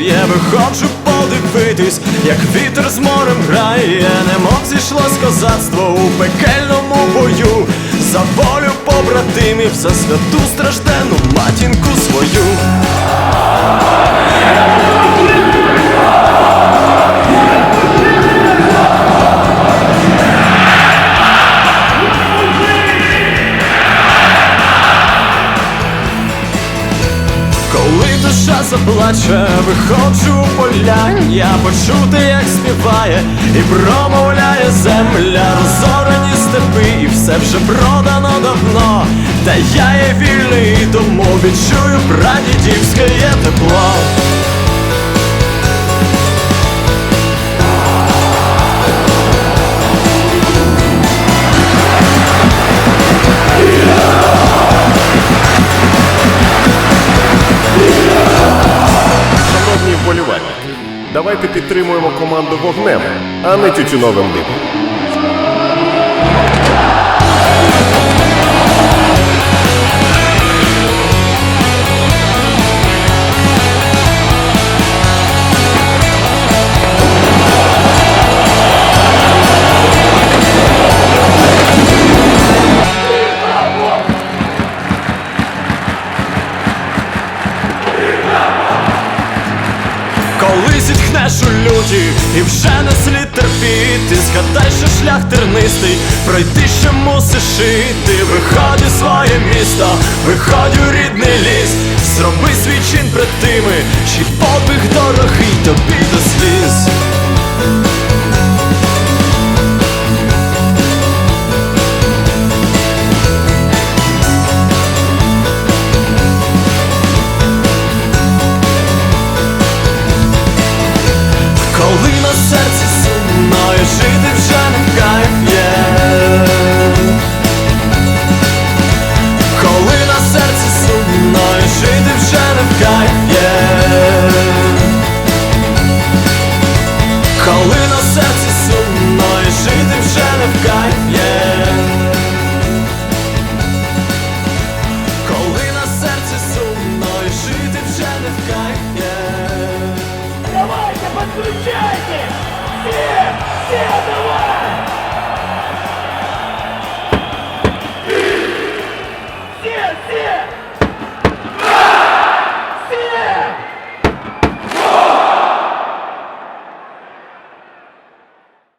є, виходжу подивитись, як вітер з морем грає, немов зійшлось козацтво у пекельному бою. За волю побратимів, за святу стражденну матінку свою. Душа заплаче, виходжу у поля, я почути, як співає, і промовляє земля, розорені степи, і все вже продано давно. Та я є вільний, тому відчую прадідівське тепло. Давайте підтримуємо команду вогнем, а не тютюновим димом. Коли зітхнеш у люті і вже не слід терпіти, згадай, що шлях тернистий, пройти ще мусиш іти. Виходь у своє місто, виходь у рідний ліс, зроби свій чин пред тими, чий подвиг дорогий тобі жити вже не кайф є на серці сумно, і жити вже не в кайф є коли на серці сумно, і жити вже не в кайф є коли на серці сумно, і жити вже не в кайф є подключайте! Yeah! Still the